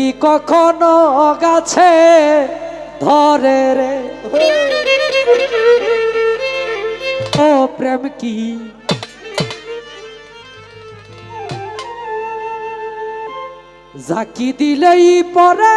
কি কখনো গাছে ধরে রে? ও প্রেম কি? জাকি দিলেই পরে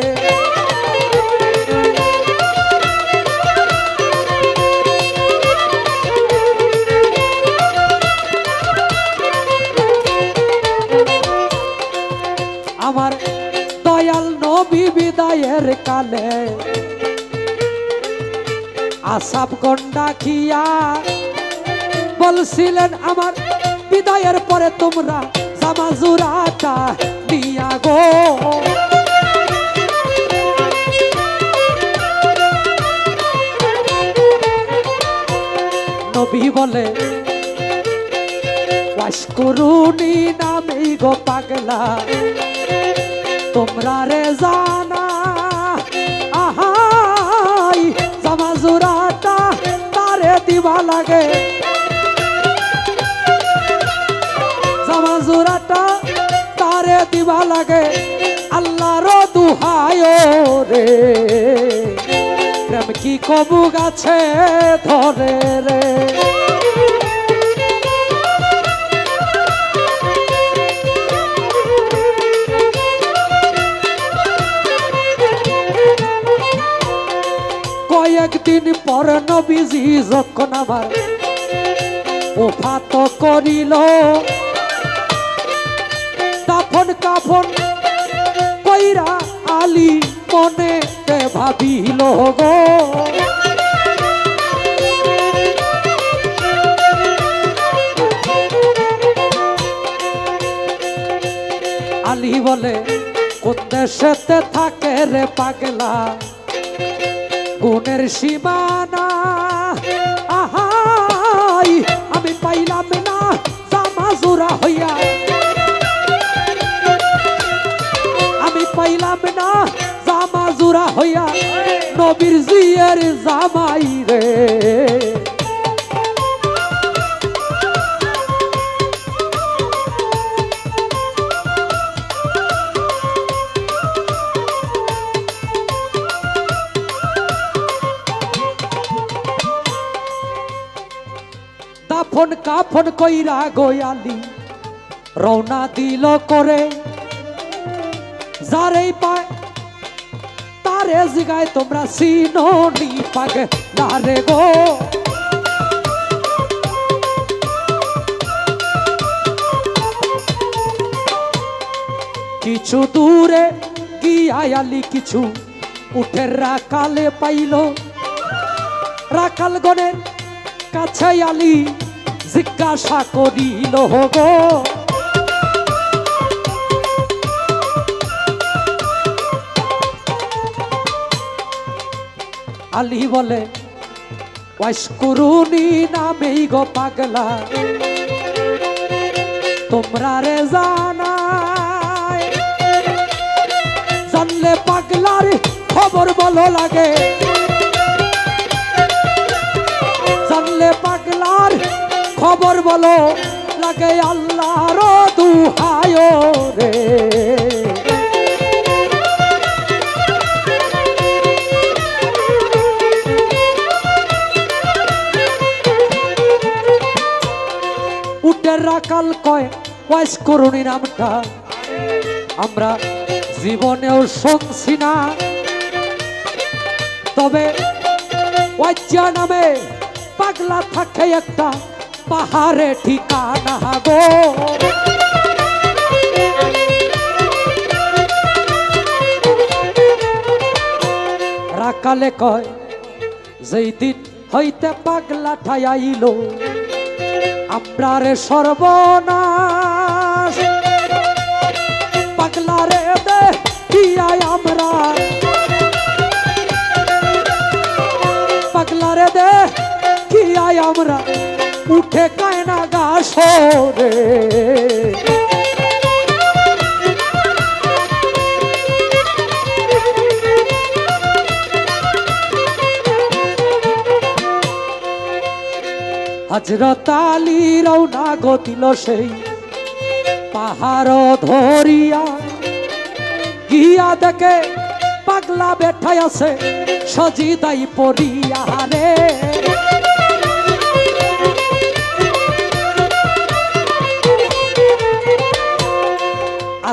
কালে আসাব গন্ডা খিয়া বলছিলেন, আমার বিদায়ের পরে তোমরা জামাজুরাটা নিয়া গো। নবী বলে করুনি নামেই গো পাগলা, তোমরা রে জানা দিবা লাগে। জামাজুরাটা তারে দিবা লাগে। আল্লাহর দুহায় রে। প্রেম কি কবু গাছে ধরে রে? কয়েকদিন পর নবীজি যখন আবার ওফাত করিল দাফন কাফন কইরা আলী মনে ভাবিল গো? আলী বলে, কোন দেশেতে থাকে রে পাগলা? গুণের সীমানা। আহাই, আমি পাইলাম না জামাজুরা হইয়া। আমি পাইলাম না জামাজুরা হইয়া। নবীর জিয়ের জামাই রে। কাফন কইরা গোয়ালি, রওনা দিল করে। যারেই পায়, তারে জিগায় তোমরা সিনোনি পাগে নারে গো। কিছু দূরে গিয়ায়ালি কিছু উঠে রাকালে পাইল। রাখাল গণের কাছে আলি। জিজ্ঞাসা করিল গো আলী বলে ওয়াইস করুনি নামেই গো পাগলা, তোমরা রে জানলে পাগলার খবর বলো লাগে। খবর বলো, লাগে আল্লাহর দুহায় রে। উটের রাকাল কয়, ওয়াইস করুনি নামটা। আমরা জীবনেও শুনছি না। তবে ওয়াজ্জা নামে পাগলা থাকে একটা। পাহাড়ে ঠিকানা গো। রাকালে কয়, যেই দিন হইতে পাগলা ঠাইয়াইল আমরারে সর্বনাশ। আমরা। পাগলারে দে আমরা। উঠে কায়না গাছরে হজরত আলী রওনা গতিল সেই পাহাড় ধরিয়া। গিয়া দেখে পাগলা বেঠাই আছে, সজিদাই পড়িয়া রে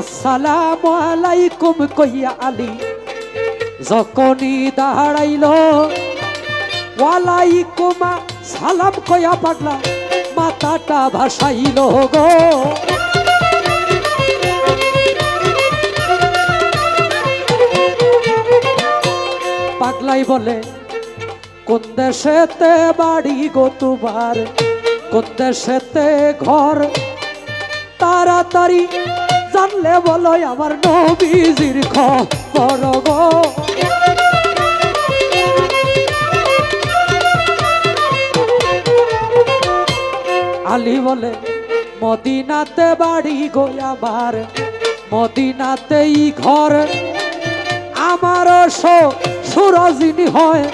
আসসালামু আলাইকুম কইয়া আলী। যখনই দাঁড়াইল, ওয়ালাইকুমা সালাম কয়া পাগলা, মাথাটা ভাসাইল গো পাগলাই বলে, কোন দেশেতে বাড়ি গো তোমার? কোন দেশেতে ঘর? তাড়াতাড়ি জানলে বলো আমার নবীজির খবর গো। আলী বলে, মদিনাতে বাড়ি গো আমার, মদিনাতেই ঘর। আমার সুরজিনী হয়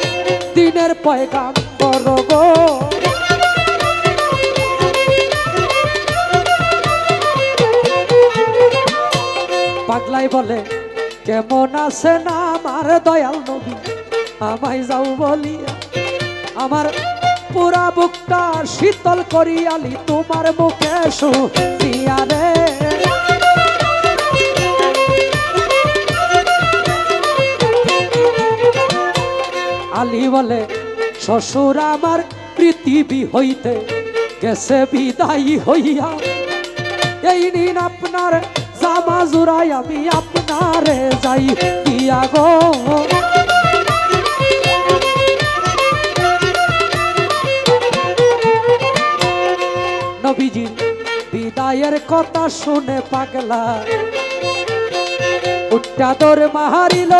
দিনের পয়গাম গো। পাগলাই বলে, কেমন আছে না আমার দয়াল নবী? আমায় যাও বলিয়া, আমার পুরা বুকটা শীতল করিয়ালি তোমার মুখে শুনিয়া আলী বলে, শ্বশুর আমার পৃথিবী হইতে গেছে বিদায়ী হইয়া, এই নিন আপনার জামা আমি আপনারে যাই দিয়া গো নবীজি, বিদায়ের কথা শুনে পাগলা। উঠা তোর মাহারিল।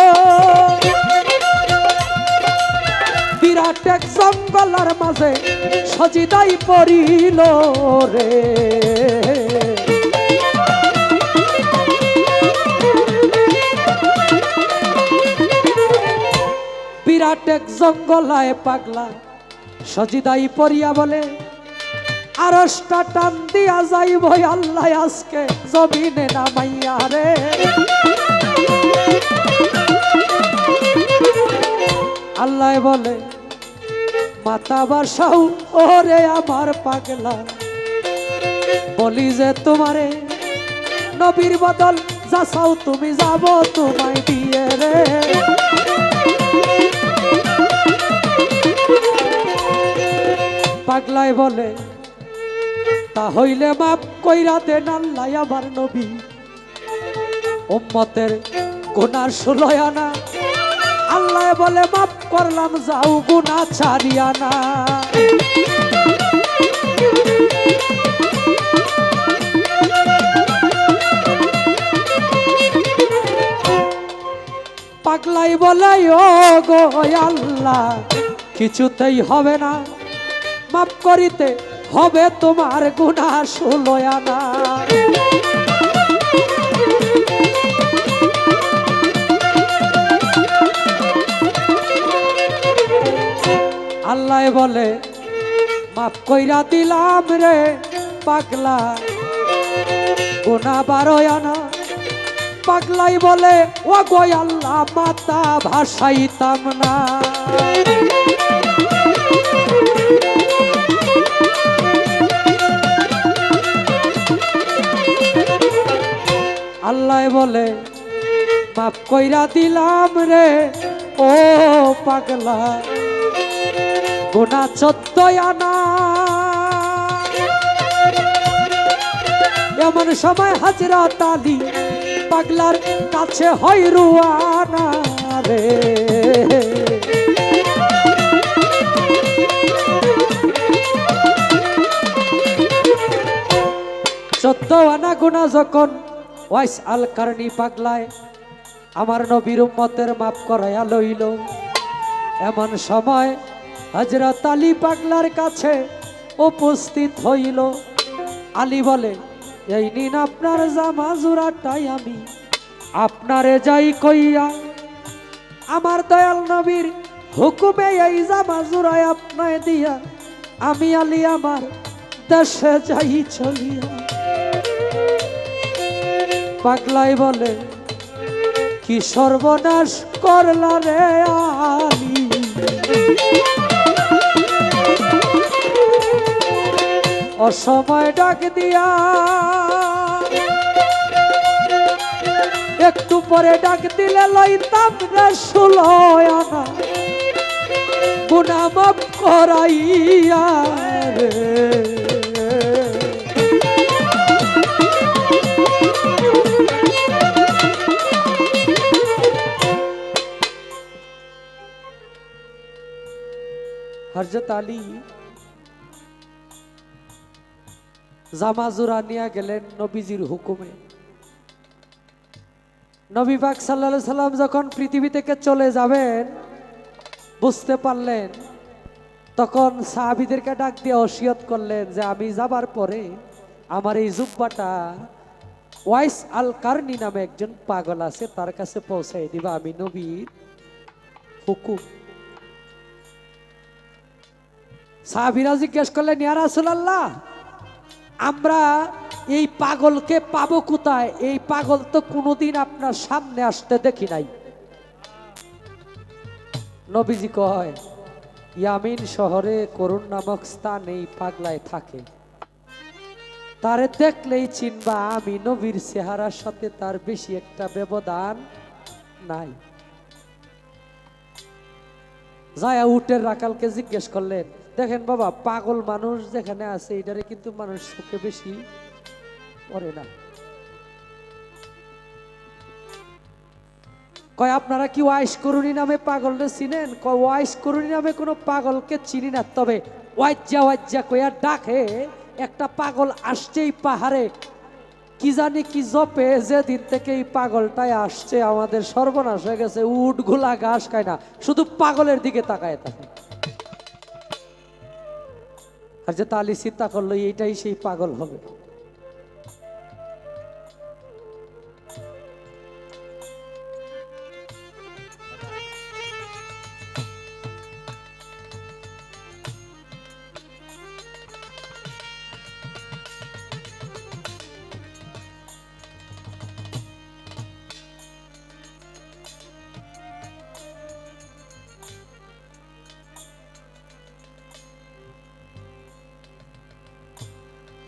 বিরাট এক জঙ্গলার মাঝে সজিদাই পড়িল রে। এক জঙ্গলায় পাগলা। সজিদাই পড়িয়া বলে আরসটা টান দিয়া যাই যাইব আল্লাহ আজকে জমিনে নামাইয়া রে। আল্লাহ বলে, মাতা বাসাও, ওরে আমার পাগলা। বলি যে তোমারে, নবীর বদল যাসাও তুমি যাব তোমায় দিয়ে রে। পাগলাই বলে, তা হইলে মাপ কইরা দেন আল্লাহ আমার নবী। উম্মতের গুনার সুলয়া না। আল্লাহ বলে, মাপ করলাম, যাও গুনা ছাড়িয়া না। পাগলাই বলে, ও গো, আল্লাহ, কিছুতেই হবে না। মাপ করিতে হবে তোমার গুণা ষোলয়া না আল্লাহ বলে, মাফ কইরা দিলাম রে পাগলা। গুণা বারোয়া না পাগলাই বলে ও গো আল্লাহ, মাতা ভাসাইতাম না। আল্লাহ বলে, মাফ কইরা দিলাম রে, ও পাগলা। গোনা চোদ্দ আনা। এমন সময় হাজরা তালি পাগলার কাছে হয় রুয়ানা রে। চোদ্দ আনা গুণা যখন ওয়াইস আল কারণী পাগলায়, আমার নবীর উম্মতের মাপ করাইয়া লইল। এমন সময় হজরত আলী পাগলার কাছে উপস্থিত হইল। আলী বলে, এই নিন আপনার জামা জোড়াটাই আমি, আপনারে যাই কইয়া, আমার দয়াল নবীর হুকুমে এই জামা জোড়ায় আপনায় দিয়া, আমি আলী আমার দেশে যাই চলিয়া। পাগলাই বলে, কি সর্বনাশ করলা রে আলী অসময় ডাক দিয়া একটু পরে ডাক দিলে লইতাম রে ষোলো আনা। গুনামাপ করাইয়া রে। হরজত আলী জামা জোড়া নিয়ে গেলেন নবীজির হুকুমে। নবী পাক সাল্লা সাল্লাম যখন পৃথিবী থেকে চলে যাবেন, বুঝতে পারলেন, তখন সাহাবিদেরকে ডাক দিয়ে অসিয়ত করলেন যে আমি যাবার পরে আমার এই জুব্বাটা ওয়াইস আল কার্নি নামে একজন পাগল আছে, তার কাছে পৌঁছাই দিবা। আমি নবীর হুকুম সাহাবিরা জিজ্ঞেস করলেন, ইয়া রাসূলুল্লাহ, আমরা এই পাগলকে পাবো কোথায়? এই পাগল তো কোনোদিন আপনার সামনে আসতে দেখি নাই। নবীজি কয়, ইয়ামিন শহরে করুণ নামক স্থান এই পাগলায় থাকে। তারে দেখলেই চিনবা আমি নবীর চেহারার সাথে তার বেশি একটা ব্যবধান নাই। যায়া উটের রাকালকে জিজ্ঞেস করলেন দেখেন বাবা, পাগল মানুষ যেখানে আছে, এটারে কিন্তু মানুষ চোখে বেশি পড়ে না। কয়, আপনারা কি ওয়াইস করুনি নামে পাগলরে চিনেন? কয় ওয়াইস করুনি নামে কোনো পাগলকে চিনি না। তবে ওয়াজ্জা ওয়াজ্জা কইয়া ডাকে, একটা পাগল আসছেই পাহাড়ে কি জানি কি জপে, যেদিন থেকে এই পাগলটাই আসছে, আমাদের সর্বনাশ হয়ে গেছে উট গোলা ঘাস খায় না, শুধু পাগলের দিকে তাকায় থাকে। আর যে তালি চিন্তা করল, এইটাই সেই পাগল হবে।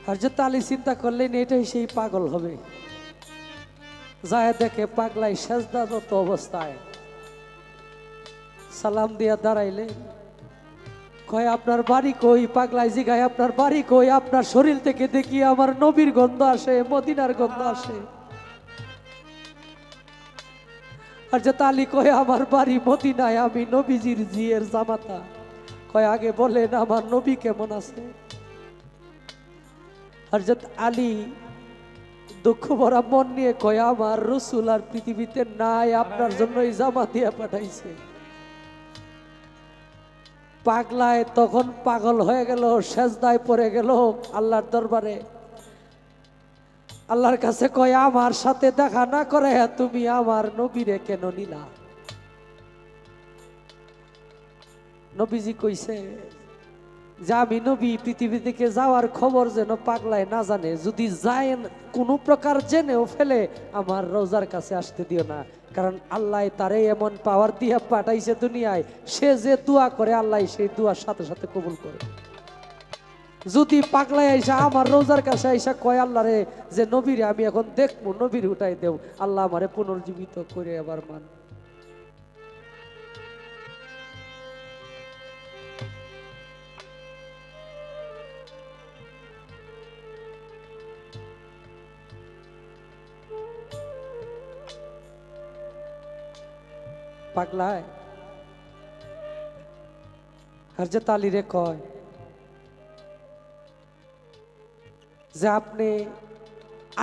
হরজত আলী চিন্তা করলেন, এটাই সেই পাগল হবে। যায় দেখে পাগলাই সেজদারত অবস্থায়। সালাম দিয়া দাঁড়াইলে কয়, আপনার বাড়ি কই? পাগলাই জিগায়, আপনার বাড়ি কই? আপনার শরীর থেকে দেখি আমার নবীর গন্ধ আসে, মদিনার গন্ধ আসে। আর যে তালি কয়, আমার বাড়ি মদিনায়, আমি নবীজির জিয়ের জামাতা। কয়, আগে বলেন, আমার নবী কেমন আছে? হরজত আলী, দুঃখ ভরা মন নিয়ে কয়, আমার রসুল আর পৃথিবীতে নাই, আপনার জন্য এই জামা দিয়ে পাঠাইছে। পাগলায় তখন পাগল হয়ে গেল, সেজদায় পড়ে গেল আল্লাহর দরবারে। আল্লাহর কাছে কয়, আমার সাথে দেখা না করে, তুমি আমার নবীরে কেন নিলা? নবীজি কইছে যে আমি নবী, পৃথিবী থেকে যাওয়ার খবর যেন পাগলায় না জানে, যদি যায় কোনো প্রকার জেনেও ফেলে, আমার রোজার কাছে আসতে দিও না। কারণ আল্লাহ তারে এমন পাওয়ার দিয়ে পাঠাইছে দুনিয়ায়, সে যে দোয়া করে, আল্লাহ সেই দোয়ার সাথে সাথে কবুল করে। যদি পাগলায় আইসা, আমার রোজার কাছে আইসা কয়, আল্লাহ রে, যে নবীরে আমি এখন দেখব, নবীর উঠাই দেব আল্লাহ আমারে পুনর্জীবিত করে আবার মান পাগলায় হরজত আলী রে কয়, যে আপনি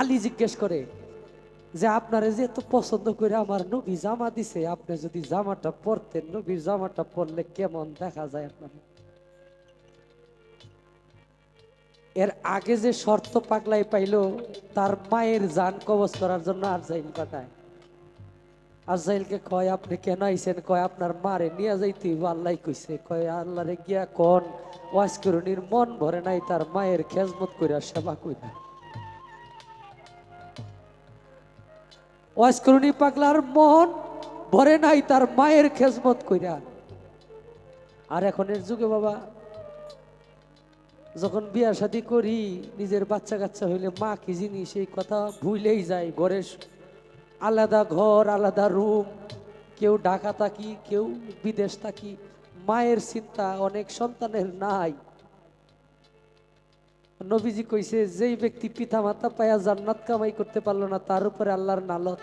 আলী জিজ্ঞেস করে, যে আপনারে যে এত পছন্দ করে আমার নবী জামা দিছে, আপনি যদি জামাটা পরতেন, নবীর জামাটা পরলে কেমন দেখা যায় আপনার? এর আগে যে শর্ত পাগলাই পাইলো, তার মায়ের জান কবজ করার জন্য আরজাইল পাঠায়। আরজাইলকে কয়, আপনি কেন আইছেন? কয়, আপনার মারে নিয়ে যাইতে আল্লাহ কইছে। কয়, আল্লাহরে গিয়া কোন, ওয়াজ করুনির মন ভরে নাই, তার মায়ের খেজমত কইরা সেবা কইরা। ওয়াজ করুনি পাগলার মন ভরে নাই, তার মায়ের খেজমত কইরা। আর এখনের যুগে বাবা, যখন বিয়া শাদি করি, নিজের বাচ্চা কাচ্চা হইলে মা কি জিনিস, এই কথা ভুলেই যায় ঘরে আলাদা ঘর, আলাদা রুম, কেউ ঢাকা থাকি কেউ বিদেশ থাকি মায়ের চিন্তা, অনেক সন্তানের নাই। নবীজি কইছে, যেই ব্যক্তি পিতা মাতা পায়া জান্নাত কামাই করতে পারল না, তার উপরে আল্লাহর নালত।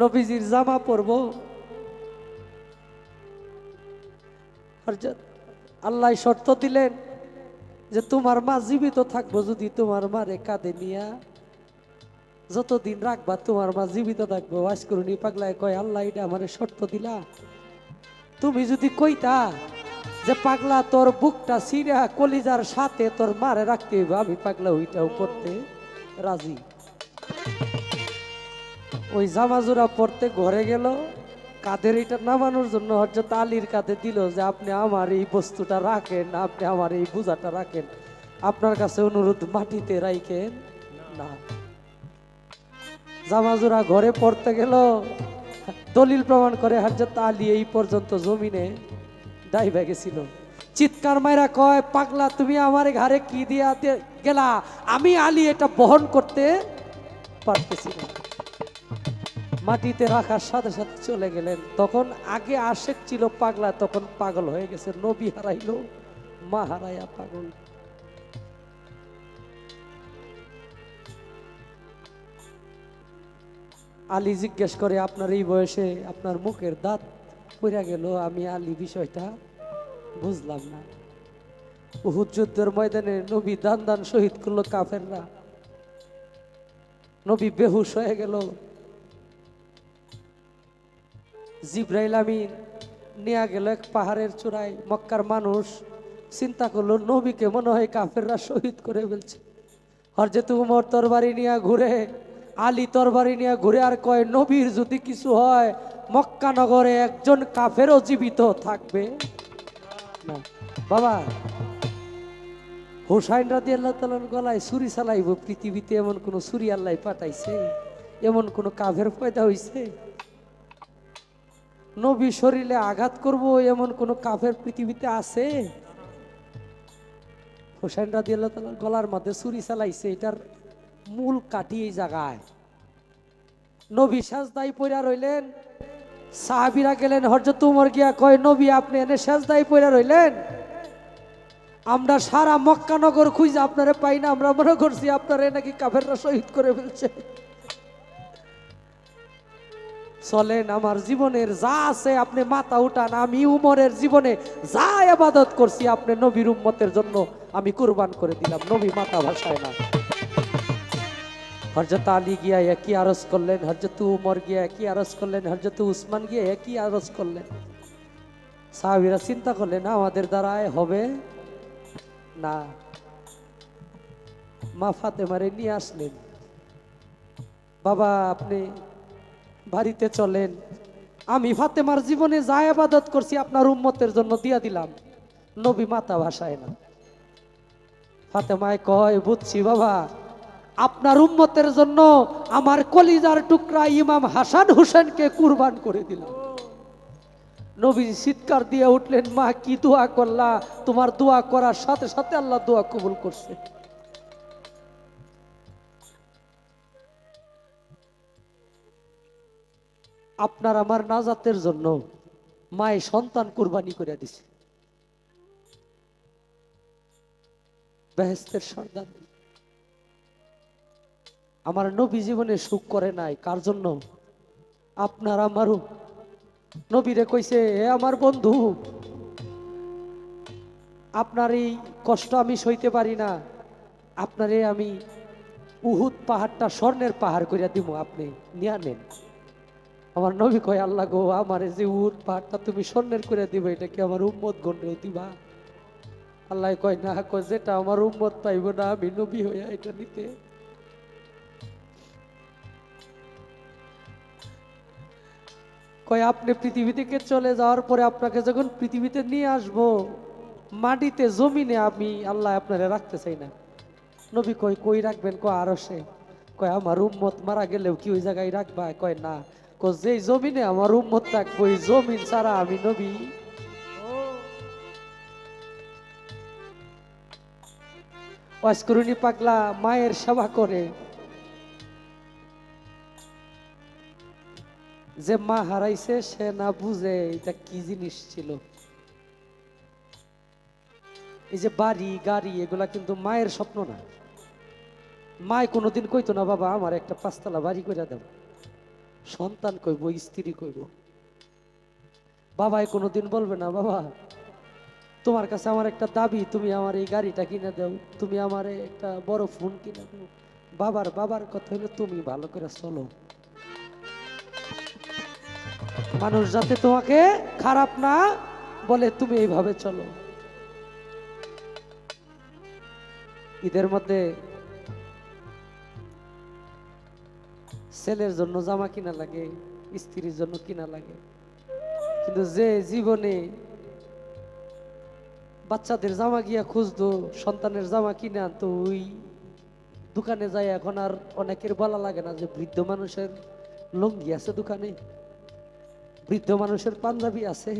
নবীজির জামা পরবো। আল্লাহ শর্ত দিলেন যে তোমার মা জীবিত থাকব যদি তোমার মারে কাঁধে নিয়া যতদিন রাখবা তোমার মা জীবিত থাকব। ওয়াজ করুনি পাগলায় কয়, আল্লাহ এটা আমার শর্ত দিলা। তুমি যদি কইতা যে পাগলা তোর বুকটা সিরা কলিজার সাথে তোর মারে রাখতে হইব, আমি পাগলা ওইটাও করতে রাজি। ওই জামাজুরা পড়তে ঘরে গেল কাদের এটা নামানোর জন্য হজরত আলীর কাঁধে দিল যে, আপনি আমার এই বস্তুটা রাখেন, আপনি আমার এই বোঝাটা রাখেন। আপনার কাছে অনুরোধ, মাটিতে রাইখেন। না। জামাজুরা ঘরে পড়তে গেল, দলিল প্রমাণ করে হজরত আলী এই পর্যন্ত জমিনে ডাইবা গেছিল। চিৎকার মায়েরা কয়, পাগলা, তুমি আমার ঘরে কি দিয়া গেলা? আমি আলী এটা বহন করতে পারতেছি না। মাটিতে রাখার সাথে সাথে চলে গেলেন। তখন আগে আশেক ছিল পাগলা, তখন পাগল হয়ে গেছে। নবী হারাইলো, মা হারাইয়া পাগল। আলী জিজ্ঞেস করে, আপনার এই বয়সে আপনার মুখের দাঁত পড়ে গেল? আমি আলী বিষয়টা বুঝলাম না। উহুদ যুদ্ধের ময়দানে নবী দান দান শহীদ করল কাফেররা। নবী বেহুশ হয়ে গেল। জিব্রাইল আমিন নিয়ে গেল এক পাহাড়ের চূড়ায়, মক্কার মানুষ চিন্তা করল, নবীকে মনে হয় কাফেররা শহীদ করে ফেলছে। হরজেত উমর তরবারি নিয়ে ঘুরে, আলী তরবারি নিয়ে ঘুরে আর কয়, নবীর যদি কিছু হয়, মক্কা নগরে একজন কাফেরও জীবিত থাকবে। বাবা, হোসাইন রাদি আল্লাহ তালার গলায় ছুরি চালাইব, পৃথিবীতে এমন কোন ছুরি আল্লাহ পাঠাইছে? এমন কোন কাফের পয়দা হইছে? নবী শরীরে আঘাত করব, এমন কোন কাফের পৃথিবীতে আছে? হোসেন রাদি আল্লাহ গলার মধ্যে ছুরি চালাইছে, এটার মূল কাটি এই জায়গায়। নবী সাজদাই পইরা রইলেন। সাহাবিরা গেলেন হরজত উমর গিয়া কয়, নবী, আপনি এনে সাজদাই পইরা রইলেন? আমরা সারা মক্কানগর খুঁজে আপনারে পাই না, আমরা মনে করছি আপনারে নাকি কাফেররা শহীদ করে ফেলছে। চলেন, আমার জীবনের যা আছে আপনি মাথা উঠান, আমি উমরের জীবনে যা আবাদত করছি আপনি নবীর উম্মতের জন্য আমি কুরবান করে দিলাম, নবী মাথা ভাসায় না। হরজত আলী গিয়া একই আরজ করলেন হরজত উমর গিয়া একই আরজ করলেন হরজত উসমান গিয়া একই আরজ করলেন। সাহাবিরা চিন্তা করলেন, আমাদের দ্বারায় হবে না। মা ফাতেমারে নিয়ে আসলেন। বাবা, আপনি বাড়িতে চলেন। আমি ফাতেমার জীবনে যা আবাদত করছি আপনার উম্মতের জন্য দিয়া দিলাম। নবী মাতা ভাষায় না। ফাতেমায় কয়, বুঝছি বাবা, আপনার উম্মতের জন্য আমার কলিজার টুকরা ইমাম হাসান হোসেনকে কুরবান করে দিলাম। নবী চিৎকার দিয়ে উঠলেন, মা, কি দোয়া করলা? তোমার দোয়া করার সাথে সাথে আল্লাহ দোয়া কবুল করছে। আপনার আমার নাজাতের জন্য মায়ে সন্তান কুরবানি করে দিছে। বেহেস্তের সর্দার। আমার নবী জীবনে সুখ করে নাই, কার জন্য? আপনার আমারও। নবীরে কইছে হে আমার বন্ধু, আপনার এই কষ্ট আমি সইতে পারি না। আপনারে আমি উহুদ পাহাড়টা স্বর্ণের পাহাড় করিয়া দিব আপনি নিয়া নেন। আমার নবী কয়, আল্লাহ গো, আমার যে উহুদ পাহাড়টা তুমি স্বর্ণের করে দিবে, এটা কি আমার উম্মত গণেও দিবা? আল্লাহ কয়, না কয় যেটা আমার উম্মত পাইব না, আমি নবী হইয়া এটা নিতে। কয়, আপনি পৃথিবী থেকে চলে যাওয়ার পরে আপনাকে যখন পৃথিবীতে নিয়ে আসব, মাটিতে, জমিনে আমি আল্লাহ আপনারে রাখতে চাই না। নবী কই কই রাখবেন? কয় আরও সে কয়, আমার উম্মত মারা গেলেও কি ওই জায়গায় রাখবা? কয়, না। যেই জমিনে আমার উম্মত থাকব ওই জমিন ছাড়া আমি নবী। ওয়াসকরুনি পাগলা, মায়ের সেবা করে। যে মা হারাইছে, সে না বুঝে এটা কি জিনিস ছিল। এই যে বাড়ি, গাড়ি, এগুলা কিন্তু মায়ের স্বপ্ন না। মায় কোনোদিন কইতো না, বাবা, আমার একটা পাঁচতলা বাড়ি করে দাও। সন্তান কইব, স্ত্রী কইব। বাবাই কোনোদিন বলবে না, বাবা, তোমার কাছে আমার একটা দাবি, তুমি আমার এই গাড়িটা কিনে দাও, তুমি আমার একটা বড় ফোন কিনে দাও। বাবার বাবার কথা হলো তুমি ভালো করে চলো। মানুষ যাতে তোমাকে খারাপ না বলে, তুমি এইভাবে চলো। ঈদের মধ্যে ছেলের জন্য জামা কিনা লাগে, স্ত্রীর জন্য কিনা লাগে। কিন্তু যে জীবনে বাচ্চাদের জামা গিয়া খুঁজতো, সন্তানের জামা কিনে আনতো, ওই দোকানে যায় এখন আর অনেকের বলা লাগে না যে বৃদ্ধ মানুষের লঙ্গি আছে দোকানে। বৃদ্ধ মানুষের পাঞ্জাবি আছে,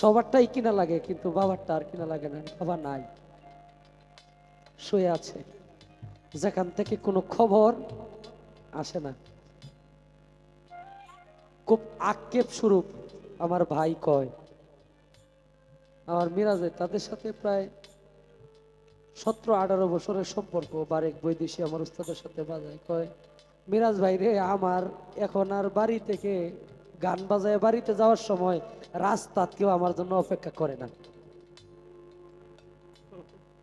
সবারটাই কিনা লাগে, কিন্তু বাবারটা আর কিনা লাগে না, বাবা নাই। শুয়ে আছে, যেখান থেকে কোনো খবর আসে না। খুব আক্ষেপ স্বরূপ আমার ভাই কয়। আমার মিরাজে তাদের সাথে প্রায় সতেরো, আঠারো বছরের সম্পর্ক, বারেক বৈদেশি আমার উস্তাদের সাথে বাজায় কয়, মিরাজ ভাই রে, আমার এখন আর বাড়ি থেকে গান বাজায় বাড়িতে যাওয়ার সময় রাস্তা কেউ আমার জন্য অপেক্ষা করে না।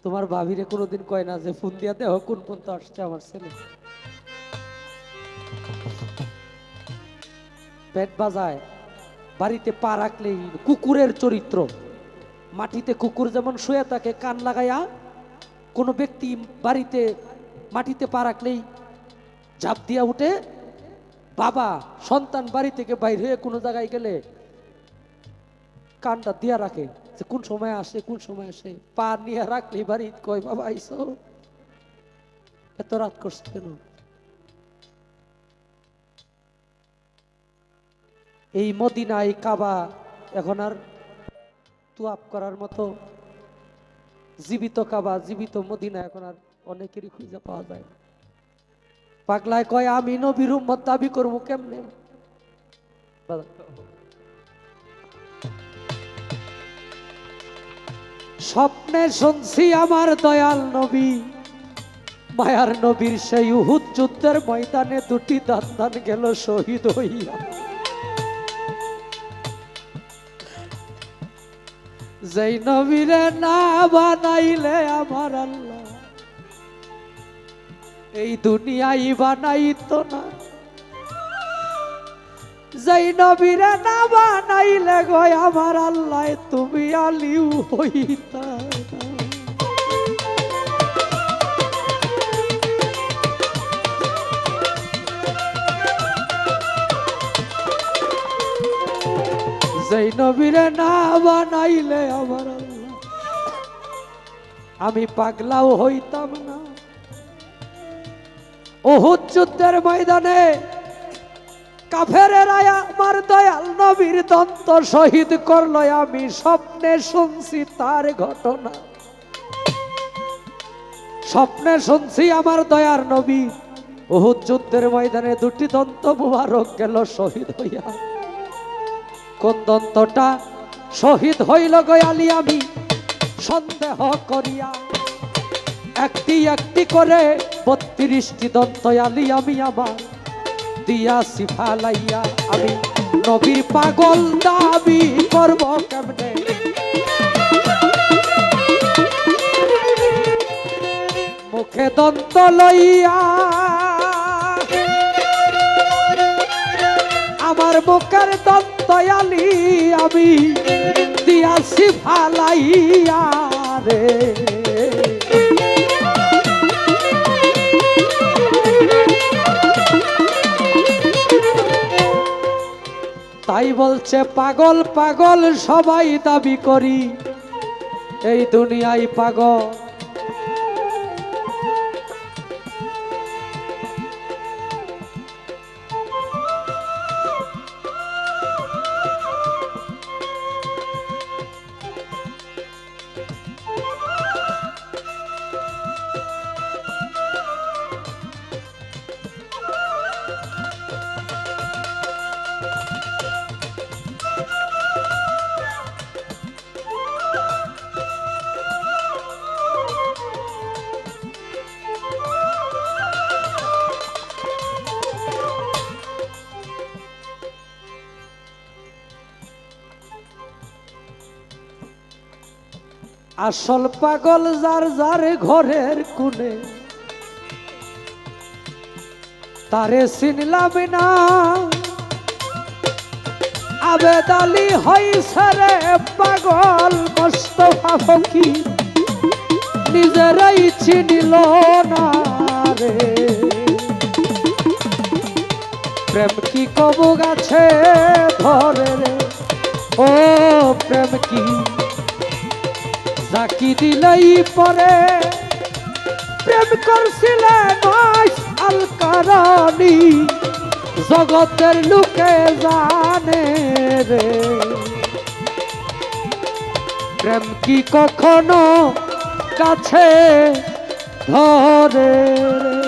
তোমার ভাবিরে কোনোদিন কয় না যে, ফোন দিয়া দেহ, কোন পর্যন্ত আসছে আমার ছেলে? পেট বাজায়, বাড়িতে পা রাখলেই কুকুরের চরিত্র। মাটিতে কুকুর যেমন শুয়ে থাকে, কান লাগাইয়া কোনো ব্যক্তি বাড়িতে মাটিতে পা রাখলেই ঝাঁপ দিয়া উঠে, বাবা, সন্তান বাড়ি থেকে বাইর হয়ে কোনো জায়গায় গেলে কানটা দিয়া রাখে, যে কোন সময় আসে, কোন সময় আসে, পা নিয়ে রাখলেই বাড়ি কয়, বাবা, আইসো। এত রাত করছ কেন? এই মদিনা এই কাবা এখন আর তুয়াপ করার মতো জীবিত কাবা, জীবিত মদিনা এখন আর অনেকেরই খুঁজে পাওয়া যায়। পাগলায় কয়, আমি নবীর উম্মত, দাবি করব কেমনে স্বপ্নে শুনছি আমার দয়াল নবী, মায়ার নবীর সেই উহুদ যুদ্ধের ময়দানে দুটি দান্তান গেল শহীদ হইয়া যেই নবীরে না বানাইলে আমার আল্লাহ। এই দুনিয়াই বানাইতো না। যেই নবীরে না বানাইলে গয় আমার আল্লাহ, তুমি আলিউ হইতা। বানাইলে আমার আমি পাগলাও হইতাম না। ওহুদ যুদ্ধের ময়দানে আমার দয়াল নবীর দন্ত শহীদ করল, আমি স্বপ্নে শুনছি তার ঘটনা। স্বপ্নে শুনছি আমার দয়ার নবী। বহুত যুদ্ধের ময়দানে দুটি দন্ত মুবারক গেল শহীদ হইয়া। কোন দন্তটা শহীদ হইল গয়ালি আমি। সন্দেহ করিয়া একটি একটি করে বত্রিশটি দন্ত আলি আমি আমার। দিয়া সিফালাইয়া আমি নবীর পাগল দাবি করব কেমনে? মুখে দন্ত লইয়া আমার মুখের দন্তয়ালি আমি দিয়াছি ফালাইয়া রে। তাই বলছে, পাগল পাগল, সবাই দাবি করি। এই দুনিয়ায় পাগল আসল পাগল যার যার ঘরের কোণে। তারে চিনলাম না। আবেদালি হইছে রে পাগল মোস্তফা ফকির নিজেরাই চিনিল না রে। প্রেম কি কবু গাছে ধরে রে? ও প্রেম কি জাকি দিলেই পরে। প্রেম করছিলে নয় আল কারণী জগতের লোকে জানে রে। প্রেম কি কখনো কাছে ধরে রে?